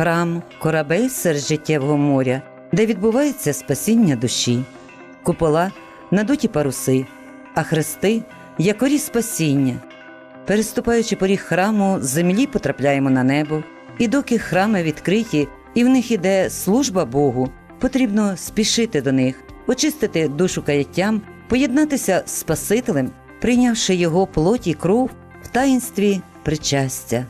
Храм корабель серед життєвого моря, де відбувається спасіння душі, купола надуті паруси, а хрести якорі спасіння. Переступаючи поріг храму, з землі потрапляємо на небо, і доки храми відкриті, і в них іде служба Богу, потрібно спішити до них, очистити душу каяттям, поєднатися з Спасителем, прийнявши його плоть і кров в таїнстві причастя.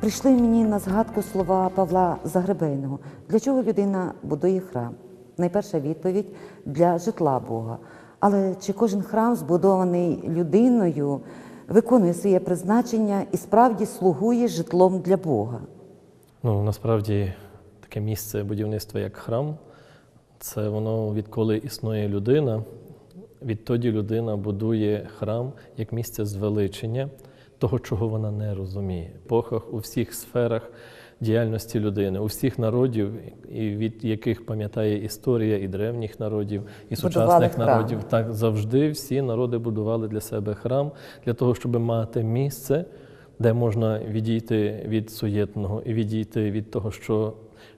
Прийшли мені на згадку слова Павла Загребельного. Для чого людина будує храм? Найперша відповідь для житла Бога. Але чи кожен храм, збудований людиною, виконує своє призначення і справді слугує житлом для Бога? Ну, насправді таке місце будівництва, як храм, це воно відколи існує людина. Відтоді людина будує храм як місце звеличення того, чого вона не розуміє. Похах епохах у всіх сферах діяльності людини, у всіх народів, і від яких пам'ятає історія і древніх народів, і сучасних народів. Так завжди всі народи будували для себе храм для того, щоб мати місце, де можна відійти від суєтного і відійти від того, що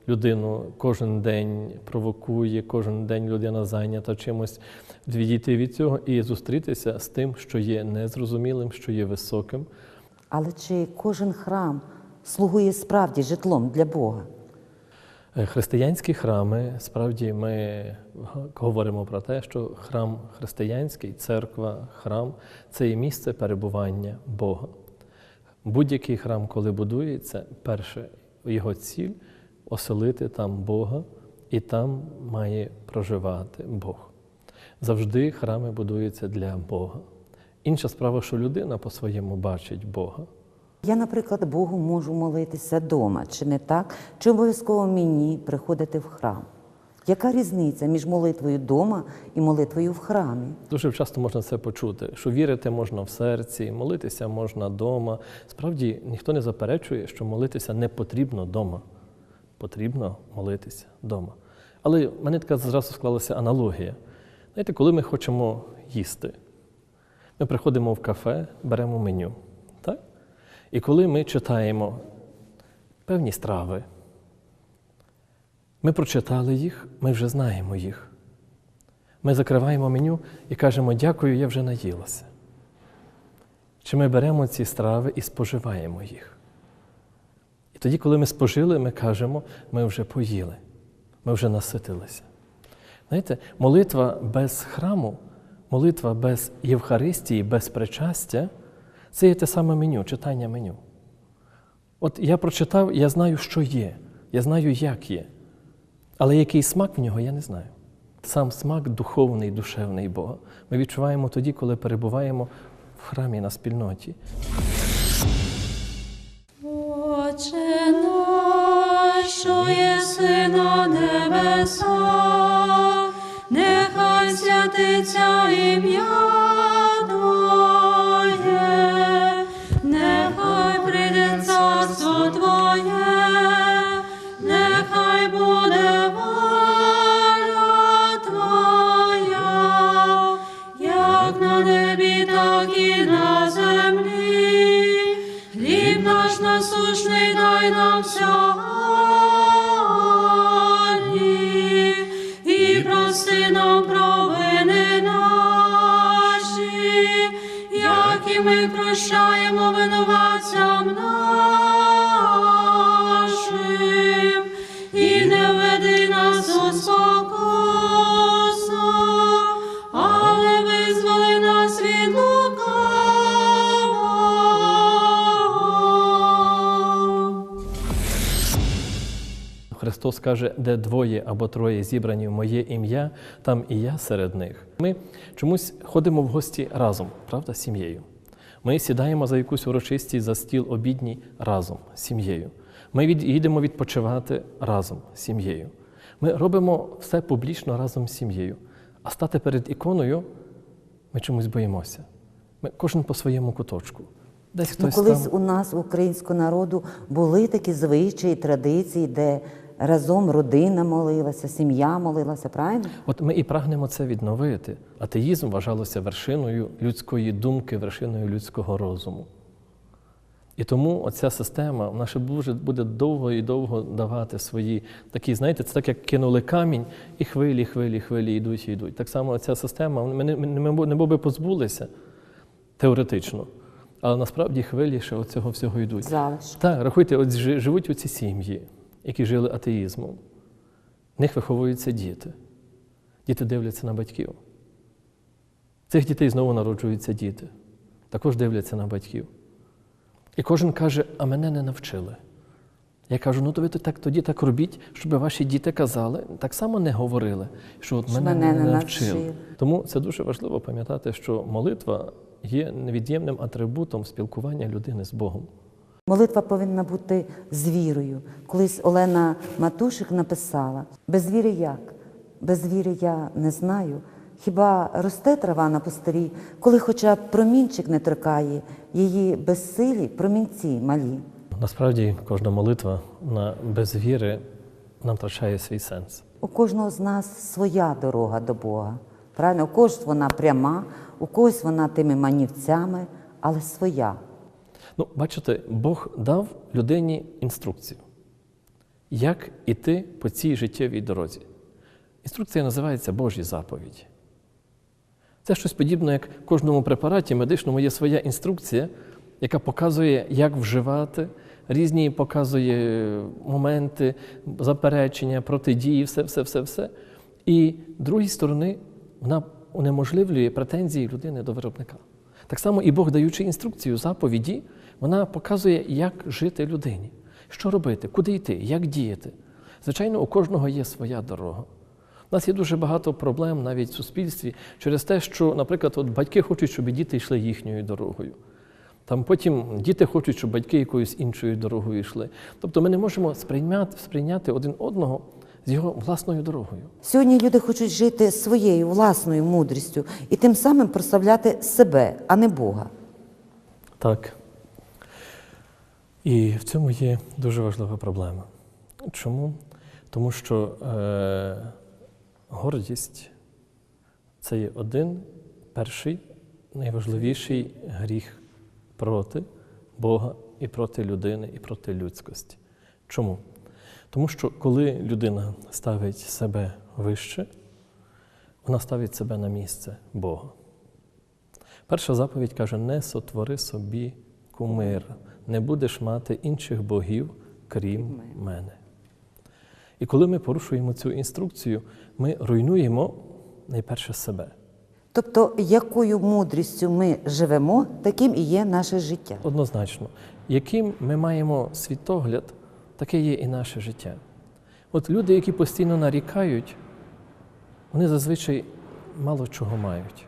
людину кожен день провокує, кожен день людина зайнята чимось, відійти від цього і зустрітися з тим, що є незрозумілим, що є високим. Але чи кожен храм слугує справді житлом для Бога? Е, Християнські храми, справді ми говоримо про те, що храм християнський, церква, храм це є місце перебування Бога. Будь-який храм, коли будується, перше його ціль оселити там Бога, і там має проживати Бог. Завжди храми будуються для Бога. Інша справа, що людина по-своєму бачить Бога. Я, наприклад, Богу можу молитися вдома, чи не так? Чи обов'язково мені приходити в храм? Яка різниця між молитвою вдома і молитвою в храмі? Дуже часто можна це почути, що вірити можна в серці, молитися можна вдома. Справді ніхто не заперечує, що молитися не потрібно вдома. Потрібно молитися вдома. Але в мене така зразу склалася аналогія. Знаєте, коли ми хочемо їсти, ми приходимо в кафе, беремо меню. Так? І коли ми читаємо певні страви, ми прочитали їх, ми вже знаємо їх. Ми закриваємо меню і кажемо дякую, я вже наїлася. Чи ми беремо ці страви і споживаємо їх? І тоді, коли ми спожили, ми кажемо, ми вже поїли, ми вже наситилися. Знаєте, молитва без храму, молитва без Євхаристії, без причастя це є те саме меню, читання меню. От я прочитав, я знаю, що є, я знаю, як є. Але який смак в нього, я не знаю. Сам смак духовний, душевний Бога. Ми відчуваємо тоді, коли перебуваємо в храмі на спільноті. Отче наш, що єси на небесах, нехай святиться ім'я прощаємо винуватцям нашим, і не веди нас у спокусу, але визволи нас від лукавого. Христос каже, де двоє або троє зібрані в моє ім'я, там і я серед них. Ми чомусь ходимо в гості разом, правда, з сім'єю. Ми сідаємо за якусь урочистість за стіл обідній разом з сім'єю. Ми від, їдемо відпочивати разом з сім'єю. Ми робимо все публічно разом з сім'єю. А стати перед іконою ми чомусь боїмося. Ми кожен по своєму куточку. Десь Ну, хтось колись там. у нас, у українського народу, були такі звичаї, традиції, де разом родина молилася, сім'я молилася, правильно? От ми і прагнемо це відновити. Атеїзм вважалося вершиною людської думки, вершиною людського розуму. І тому оця система вона ще буде, довго і довго давати свої такі, знаєте, це так, як кинули камінь, і хвилі, хвилі, хвилі йдуть і йдуть. Так само ця система, ми не, ми не, би позбулися теоретично, але насправді хвилі ще от цього всього йдуть. Залишок. Так, рахуйте, от жи- живуть оці сім'ї, які жили атеїзмом. В них виховуються діти. Діти дивляться на батьків. Цих дітей знову народжуються діти. Також дивляться на батьків. І кожен каже, а мене не навчили. Я кажу, ну то ви так, тоді так робіть, щоб ваші діти казали, так само не говорили, що от мене, мене не не навчили. навчили. Тому це дуже важливо пам'ятати, що молитва є невід'ємним атрибутом спілкування людини з Богом. Молитва повинна бути з вірою. Колись Олена Матушик написала: без віри як? Без віри я не знаю. Хіба росте трава на пустирі, коли хоча б промінчик не торкає, її безсилі промінці малі. Насправді кожна молитва вона без віри нам втрачає свій сенс. У кожного з нас своя дорога до Бога. Правильно, у когось вона пряма, у когось вона тими манівцями, але своя. Ну, бачите, Бог дав людині інструкцію, як іти по цій життєвій дорозі. Інструкція називається Божі заповіді. Це щось подібне, як в кожному препараті медичному є своя інструкція, яка показує, як вживати, різні показує моменти, заперечення, протидії, все, все, все, все. І з другої сторони, вона унеможливлює претензії людини до виробника. Так само і Бог, даючи інструкцію, заповіді, вона показує, як жити людині, що робити, куди йти, як діяти. Звичайно, у кожного є своя дорога. У нас є дуже багато проблем навіть в суспільстві через те, що, наприклад, от батьки хочуть, щоб діти йшли їхньою дорогою. Там потім діти хочуть, щоб батьки якоюсь іншою дорогою йшли. Тобто ми не можемо сприйняти, сприйняти один одного з його власною дорогою. Сьогодні люди хочуть жити своєю власною мудрістю і тим самим прославляти себе, а не Бога. Так. І в цьому є дуже важлива проблема. Чому? Тому що е, гордість це є один перший найважливіший гріх проти Бога і проти людини, і проти людськості. Чому? Тому що коли людина ставить себе вище, вона ставить себе на місце Бога. Перша заповідь каже: не сотвори собі кумир, не будеш мати інших богів, крім мене. І коли ми порушуємо цю інструкцію, ми руйнуємо найперше себе. Тобто, якою мудрістю ми живемо, таким і є наше життя. Однозначно, яким ми маємо світогляд, таке є і наше життя. От люди, які постійно нарікають, вони зазвичай мало чого мають.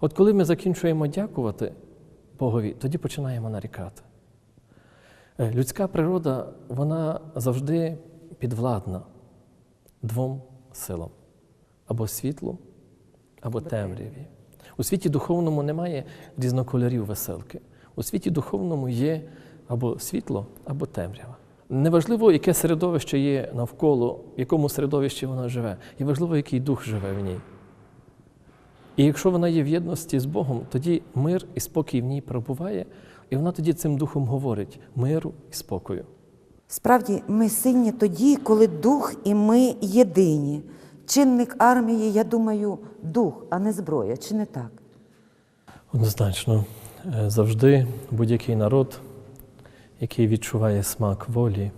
От коли ми закінчуємо дякувати Богові, тоді починаємо нарікати. Е, Людська природа, вона завжди підвладна двом силам: або світлу, або темряві. У світі духовному немає різнокольорів веселки. У світі духовному є або світло, або темрява. Неважливо, яке середовище є навколо, в якому середовищі вона живе, і важливо, який дух живе в ній. І якщо вона є в єдності з Богом, тоді мир і спокій в ній пробуває, і вона тоді цим духом говорить миру і спокою. Справді, ми сильні тоді, коли дух і ми єдині. Чинник армії, я думаю, дух, а не зброя, чи не так? Однозначно, Е, завжди будь-який народ, який відчуває смак волі,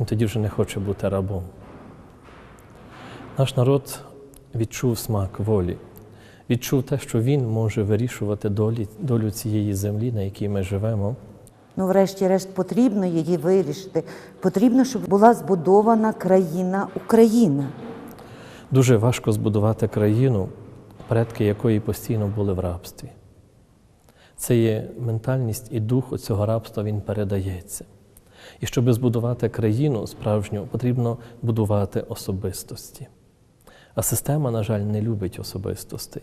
він тоді вже не хоче бути рабом. Наш народ відчув смак волі, відчув те, що він може вирішувати долі, долю цієї землі, на якій ми живемо. Ну, врешті-решт, потрібно її вирішити. Потрібно, щоб була збудована країна Україна. Дуже важко збудувати країну, предки якої постійно були в рабстві. Це є ментальність і дух цього рабства він передається. І щоб збудувати країну справжню, потрібно будувати особистості. А система, на жаль, не любить особистостей.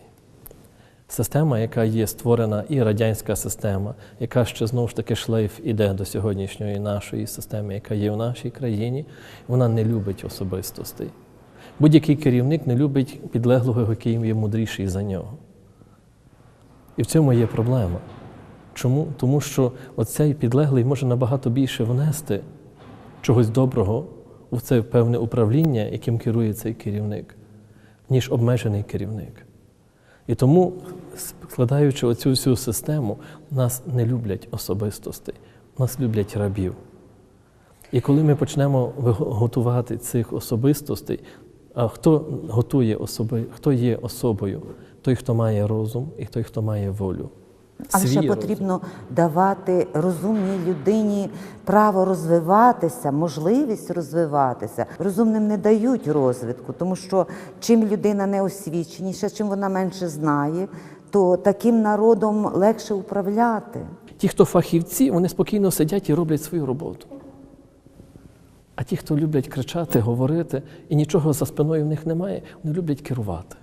Система, яка є створена, і радянська система, яка ще знову ж таки шлейф іде до сьогоднішньої нашої системи, яка є в нашій країні, вона не любить особистостей. Будь-який керівник не любить підлеглого, який є мудріший за нього. І в цьому є проблема. Чому? Тому що оцей підлеглий може набагато більше внести чогось доброго у це певне управління, яким керує цей керівник, ніж обмежений керівник. І тому, складаючи оцю всю систему, нас не люблять особистостей, нас люблять рабів. І коли ми почнемо готувати цих особистостей, а хто готує особи, хто є особою? Той, хто має розум, і той, хто має волю. Але ще Свій розум. потрібно давати розумній людині право розвиватися, можливість розвиватися. Розумним не дають розвитку, тому що чим людина не освіченіша, чим вона менше знає, то таким народом легше управляти. Ті, хто фахівці, вони спокійно сидять і роблять свою роботу. А ті, хто люблять кричати, говорити, і нічого за спиною в них немає, вони люблять керувати.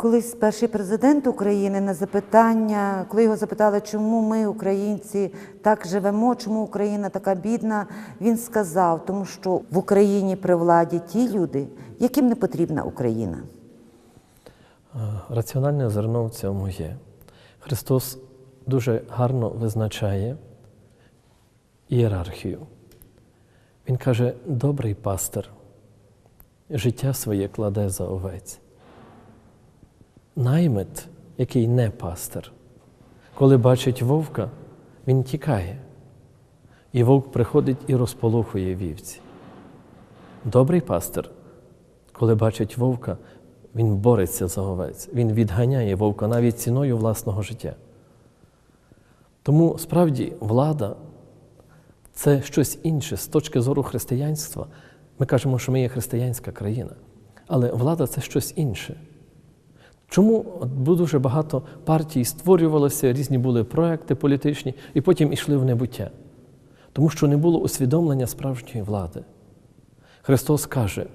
Колись перший президент України на запитання, коли його запитали, чому ми, українці, так живемо, чому Україна така бідна, він сказав, тому що в Україні при владі ті люди, яким не потрібна Україна. Е, Раціональне зерно в цьому є. Христос дуже гарно визначає ієрархію. Він каже, добрий пастир життя своє кладе за овець. Наймит, який не пастир, коли бачить вовка, він тікає. І вовк приходить і розполохує вівці. Добрий пастир, коли бачить вовка, він бореться за овець, він відганяє вовка навіть ціною власного життя. Тому справді влада це щось інше з точки зору християнства. Ми кажемо, що ми є християнська країна, але влада це щось інше. Чому дуже багато партій створювалося, різні були проекти політичні, і потім ішли в небуття? Тому що не було усвідомлення справжньої влади. Христос каже,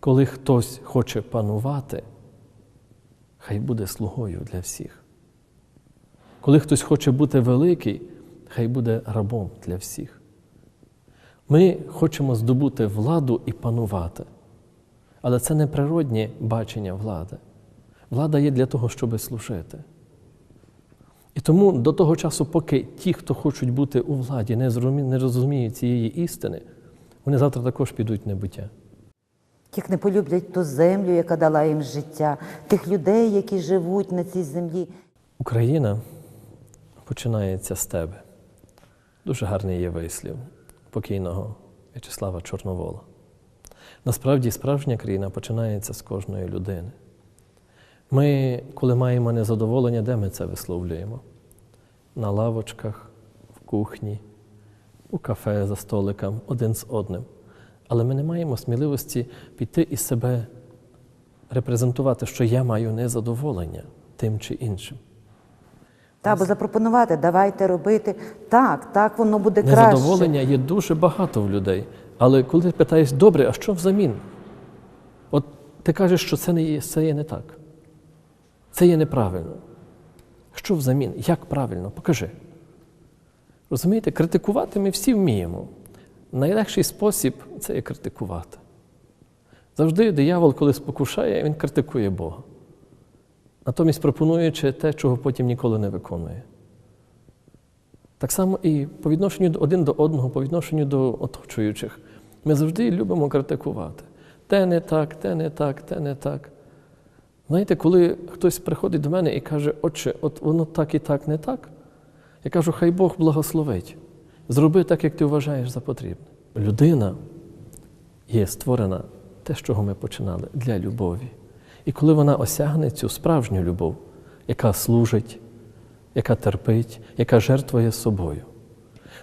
коли хтось хоче панувати, хай буде слугою для всіх. Коли хтось хоче бути великий, хай буде рабом для всіх. Ми хочемо здобути владу і панувати. Але це не природнє бачення влади. Влада є для того, щоб служити. І тому до того часу, поки ті, хто хочуть бути у владі, не розуміють цієї істини, вони завтра також підуть в небуття. Тих не полюблять ту землю, яка дала їм життя, тих людей, які живуть на цій землі. Україна починається з тебе. Дуже гарний є вислів покійного В'ячеслава Чорновола. Насправді, справжня країна починається з кожної людини. Ми, коли маємо незадоволення, де ми це висловлюємо? На лавочках, в кухні, у кафе за столиком, один з одним. Але ми не маємо сміливості піти і себе репрезентувати, що я маю незадоволення тим чи іншим. Та, або запропонувати, давайте робити так, так воно буде краще. Незадоволення є дуже багато в людей. Але коли ти питаєш, добре, а що взамін? От ти кажеш, що це не є, це є не так. Це є неправильно. Що взамін? Як правильно? Покажи. Розумієте, критикувати ми всі вміємо. Найлегший спосіб це є критикувати. Завжди диявол, коли спокушає, він критикує Бога. Натомість пропонуючи те, чого потім ніколи не виконує. Так само і по відношенню один до одного, по відношенню до оточуючих. Ми завжди любимо критикувати. Те не так, те не так, те не так. Знаєте, коли хтось приходить до мене і каже, отче, от воно так і так не так, я кажу, хай Бог благословить. Зроби так, як ти вважаєш за потрібне. Людина є створена те, з чого ми починали, для любові. І коли вона осягне цю справжню любов, яка служить, яка терпить, яка жертвує собою.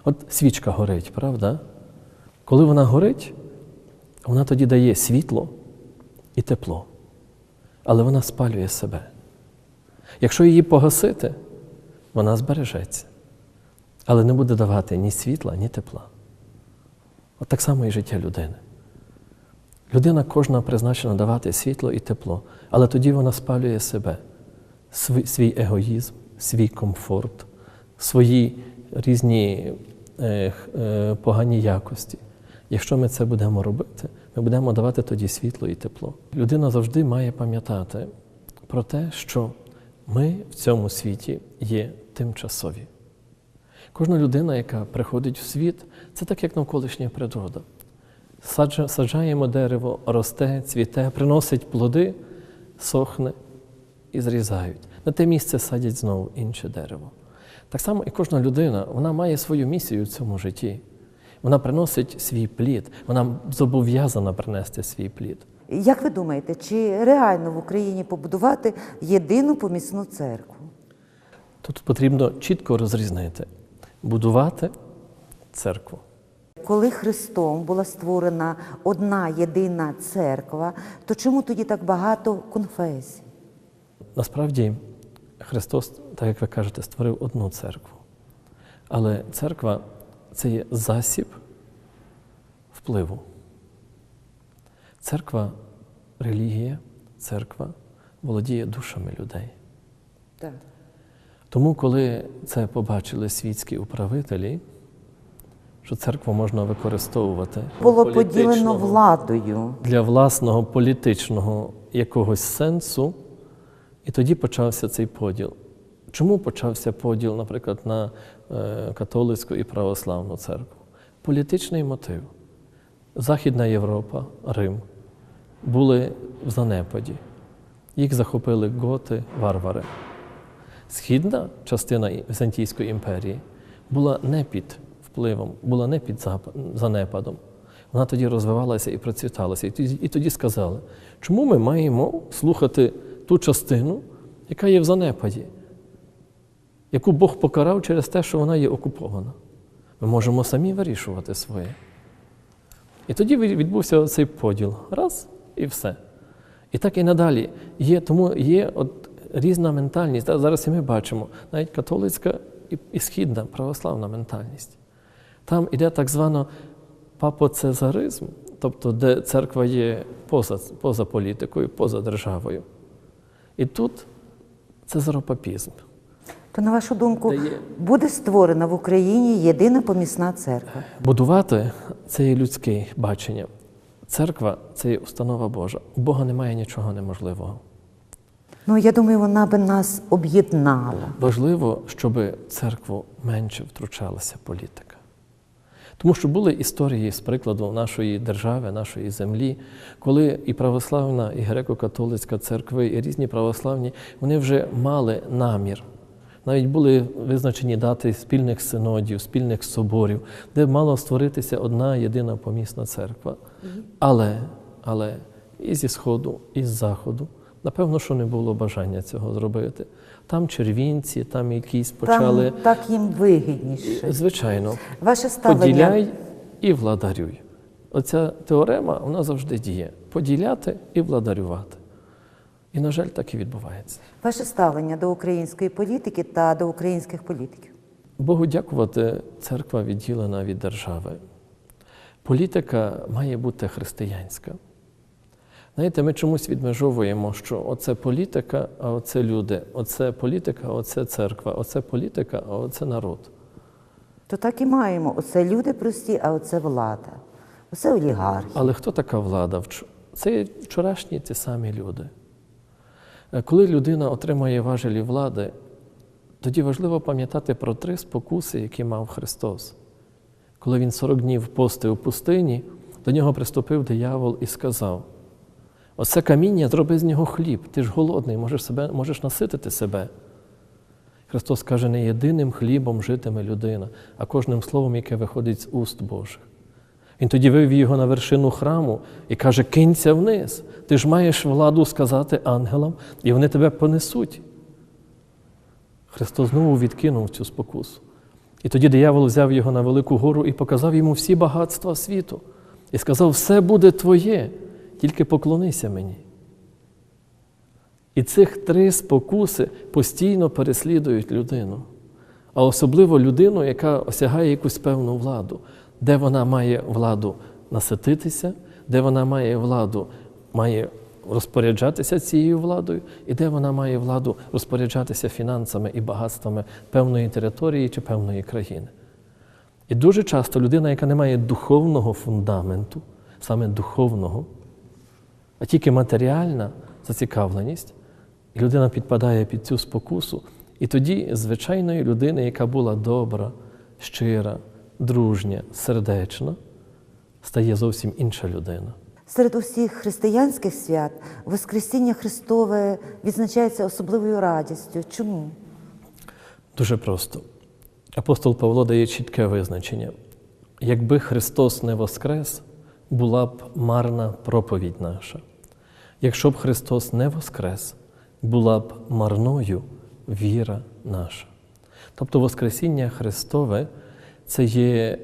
От свічка горить, правда? Коли вона горить, вона тоді дає світло і тепло, але вона спалює себе. Якщо її погасити, вона збережеться, але не буде давати ні світла, ні тепла. От так само і життя людини. Людина кожна призначена давати світло і тепло, але тоді вона спалює себе, свій, егоїзм, свій комфорт, свої різні е, погані якості. Якщо ми це будемо робити, ми будемо давати тоді світло і тепло. Людина завжди має пам'ятати про те, що ми в цьому світі є тимчасові. Кожна людина, яка приходить в світ, це так, як навколишня природа. Саджаємо дерево, росте, цвіте, приносить плоди, сохне і зрізають. На те місце садять знову інше дерево. Так само і кожна людина, вона має свою місію в цьому житті. Вона приносить свій плід, вона зобов'язана принести свій плід. Як ви думаєте, чи реально в Україні побудувати єдину помісну церкву? Тут потрібно чітко розрізнити, будувати церкву. Коли Христом була створена одна єдина церква, то чому тоді так багато конфесій? Насправді Христос, так як ви кажете, створив одну церкву. Але церква це є засіб впливу. Церква, релігія, церква володіє душами людей. Так. Тому, коли це побачили світські управителі, що церкву можна використовувати Було поділено владою. для власного політичного якогось сенсу, і тоді почався цей поділ. Чому почався поділ, наприклад, на католицьку і православну церкву? Політичний мотив. Західна Європа, Рим були в занепаді. Їх захопили готи, варвари. Східна частина Візантійської імперії була не під впливом, була не під занепадом. Вона тоді розвивалася і процвіталася. І тоді, і тоді сказали, чому ми маємо слухати ту частину, яка є в занепаді, яку Бог покарав через те, що вона є окупована. Ми можемо самі вирішувати своє. І тоді відбувся цей поділ. Раз і все. І так і надалі. Є, тому є от різна ментальність. Зараз і ми бачимо, навіть католицька і, східна православна ментальність. Там іде так звано папоцезаризм, тобто де церква є поза, поза політикою, поза державою. І тут цезаропапізм. То, на вашу думку, Дає- буде створена в Україні єдина помісна церква. Будувати це є людське бачення. Церква це є установа Божа. У Бога немає нічого неможливого. Ну, я думаю, вона би нас об'єднала. Важливо, щоб церкву менше втручалася політика. Тому що були історії з прикладу нашої держави, нашої землі, коли і православна, і греко-католицька церкви, і різні православні, вони вже мали намір. Навіть були визначені дати спільних синодів, спільних соборів, де мала створитися одна єдина помісна церква. Але, але і зі Сходу, і з Заходу, напевно, що не було бажання цього зробити. Там червінці, там якісь почали. Там так їм вигідніше. Звичайно, Ваше ставлення. поділяй і владарюй. Оця теорема вона завжди діє: поділяти і владарювати. І, на жаль, так і відбувається. Ваше ставлення до української політики та до українських політиків. Богу дякувати, церква відділена від держави. Політика має бути християнська. Знаєте, ми чомусь відмежовуємо, що оце політика, а оце люди, оце політика, а оце церква, оце політика, а оце народ. То так і маємо. Оце люди прості, а оце влада. Оце олігархи. Але хто така влада? Це вчорашні ті самі люди. Е, Коли людина отримує важелі влади, тоді важливо пам'ятати про три спокуси, які мав Христос. Коли він 40 днів постив у пустині, до нього приступив диявол і сказав: Оце каміння, зроби з нього хліб, ти ж голодний, можеш, себе, можеш наситити себе. Христос каже, не єдиним хлібом житиме людина, а кожним словом, яке виходить з уст Божих. Він тоді вивів його на вершину храму і каже: кинься вниз. Ти ж маєш владу сказати ангелам, і вони тебе понесуть. Христос знову відкинув цю спокусу. І тоді диявол взяв його на велику гору і показав йому всі багатства світу. І сказав: все буде твоє, тільки поклонися мені. І цих три спокуси постійно переслідують людину, а особливо людину, яка осягає якусь певну владу, де вона має владу насититися, де вона має владу, має розпоряджатися цією владою, і де вона має владу розпоряджатися фінансами і багатствами певної території чи певної країни. І дуже часто людина, яка не має духовного фундаменту, саме духовного, а тільки матеріальна зацікавленість, людина підпадає під цю спокусу, І тоді звичайної людини, яка була добра, щира, дружня, сердечна, стає зовсім інша людина. Серед усіх християнських свят Воскресіння Христове відзначається особливою радістю. Чому? Дуже просто. Апостол Павло дає чітке визначення. Якби Христос не воскрес, була б марна проповідь наша. Якщо б Христос не воскрес, була б марною віра наша. Тобто Воскресіння Христове це є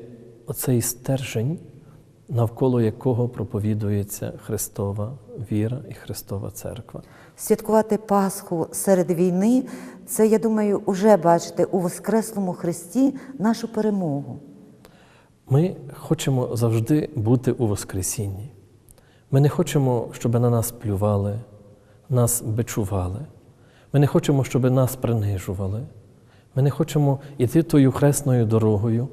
оцей стержень, навколо якого проповідується Христова віра і Христова церква. Святкувати Пасху серед війни це, я думаю, уже бачити у Воскреслому Христі нашу перемогу. Ми хочемо завжди бути у Воскресінні. Ми не хочемо, щоб на нас плювали, нас бичували. Ми не хочемо, щоб нас принижували. Ми не хочемо йти тою хресною дорогою,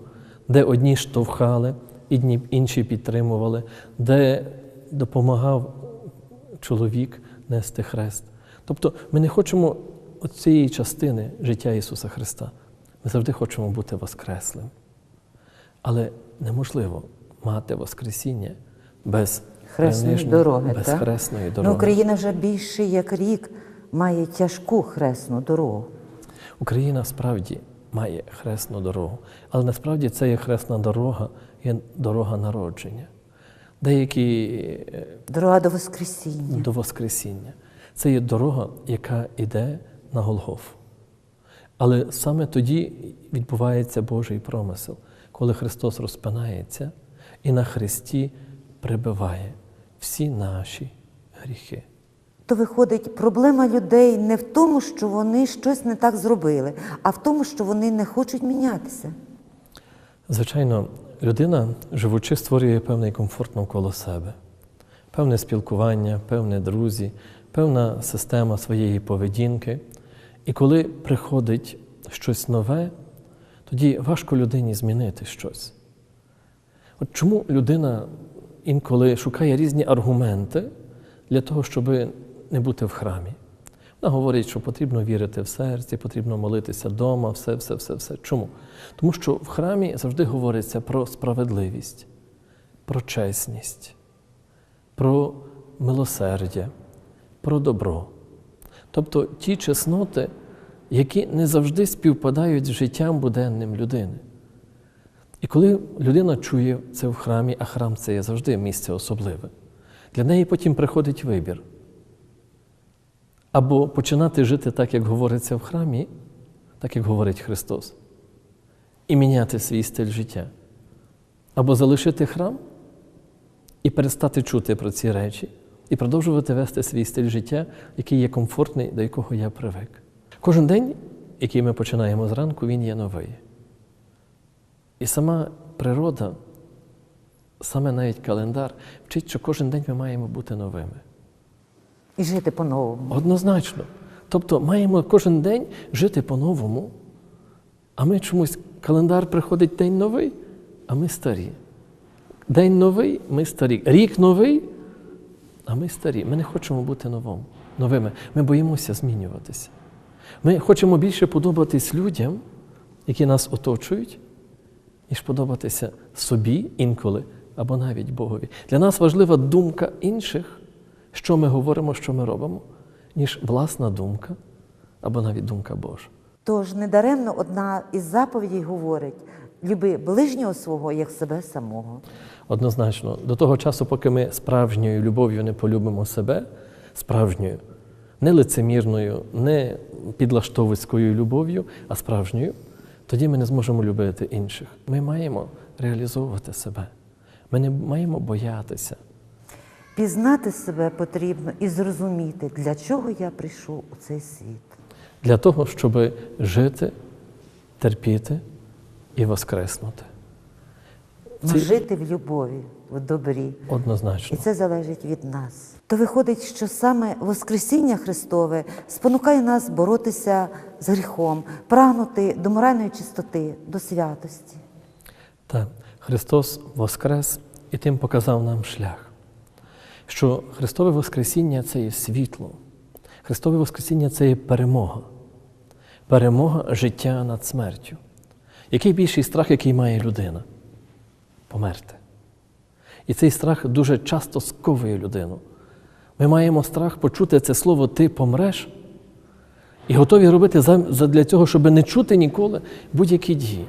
де одні штовхали, ідні- інші підтримували, де допомагав чоловік нести хрест. Тобто ми не хочемо цієї частини життя Ісуса Христа. Ми завжди хочемо бути Воскреслим. Але неможливо мати Воскресіння без Хресної дороги. без так? хресної Ну, дороги. Україна вже більше як рік має тяжку хресну дорогу. Україна справді має хресну дорогу, але насправді це є хресна дорога, є дорога народження. Деякі е, Дорога до Воскресіння. до Воскресіння. Це є дорога, яка йде на Голгофу. Але саме тоді відбувається Божий промисел, коли Христос розпинається і на Христі прибиває всі наші гріхи. То виходить, проблема людей не в тому, що вони щось не так зробили, а в тому, що вони не хочуть мінятися. Звичайно, людина, живучи, створює певний комфорт навколо себе, певне спілкування, певне друзі, певна система своєї поведінки. І коли приходить щось нове, тоді важко людині змінити щось. От чому людина інколи шукає різні аргументи для того, щоб не бути в храмі? Вона говорить, що потрібно вірити в серці, потрібно молитися вдома, все, все, все, все. Чому? Тому що в храмі завжди говориться про справедливість, про чесність, про милосердя, про добро. Тобто ті чесноти, які не завжди співпадають з життям буденним людини. І коли людина чує це в храмі, а храм це є завжди місце особливе, для неї потім приходить вибір. Або починати жити так, як говориться в храмі, так як говорить Христос, і міняти свій стиль життя. Або залишити храм і перестати чути про ці речі, і продовжувати вести свій стиль життя, який є комфортний, до якого я привик. Кожен день, який ми починаємо зранку, він є новий. І сама природа, саме навіть календар вчить, що кожен день ми маємо бути новими. І жити по-новому. Однозначно. Тобто маємо кожен день жити по-новому, а ми чомусь календар приходить день новий, а ми старі. День новий, ми старі. Рік новий, а ми старі. Ми не хочемо бути новим, новими. Ми боїмося змінюватися. Ми хочемо більше подобатись людям, які нас оточують, ніж подобатися собі інколи або навіть Богові. Для нас важлива думка інших, що ми говоримо, що ми робимо, ніж власна думка або навіть думка Божа. Тож недаремно одна із заповідей говорить: люби ближнього свого як себе самого. Однозначно, до того часу, поки ми справжньою любов'ю не полюбимо себе, справжньою, не лицемірною, не підлаштовицькою любов'ю, а справжньою, тоді ми не зможемо любити інших. Ми маємо реалізовувати себе. Ми не маємо боятися. Пізнати себе потрібно і зрозуміти, для чого я прийшов у цей світ. для того, щоб жити, терпіти і воскреснути. Ці- Жити в любові, в добрі. Однозначно. І це залежить від нас. То виходить, що саме Воскресіння Христове спонукає нас боротися з гріхом, прагнути до моральної чистоти, до святості. Так, Христос воскрес і тим показав нам шлях. Що Христове Воскресіння це є світло, Христове Воскресіння це є перемога. перемога життя над смертю. Який більший страх, який має людина? Померти. І цей страх дуже часто сковує людину. Ми маємо страх почути це слово Ти помреш і готові робити для цього, щоб не чути ніколи будь-які дії.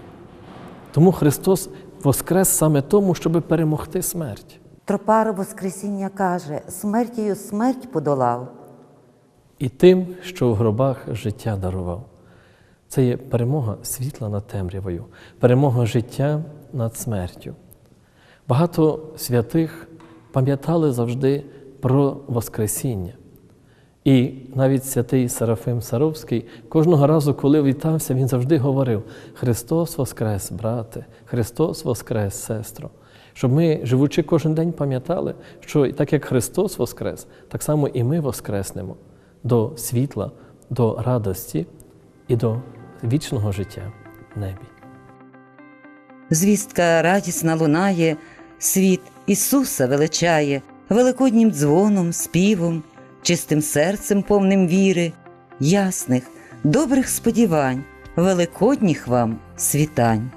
Тому Христос воскрес саме тому, щоб перемогти смерть. Тропар Воскресіння каже: смертію смерть подолав. І тим, що в гробах життя дарував. Це є перемога світла над темрявою, перемога життя над смертю. Багато святих пам'ятали завжди про Воскресіння. І навіть святий Серафим Саровський кожного разу, коли вітався, він завжди говорив: Христос Воскрес, брате, Христос Воскрес, сестро. Щоб ми, живучи кожен день, пам'ятали, що так як Христос Воскрес, так само і ми воскреснемо до світла, до радості і до вічного життя в небі. Звістка радісна лунає, світ Ісуса величає, великоднім дзвоном, співом, чистим серцем повним віри, ясних, добрих сподівань, великодніх вам світань.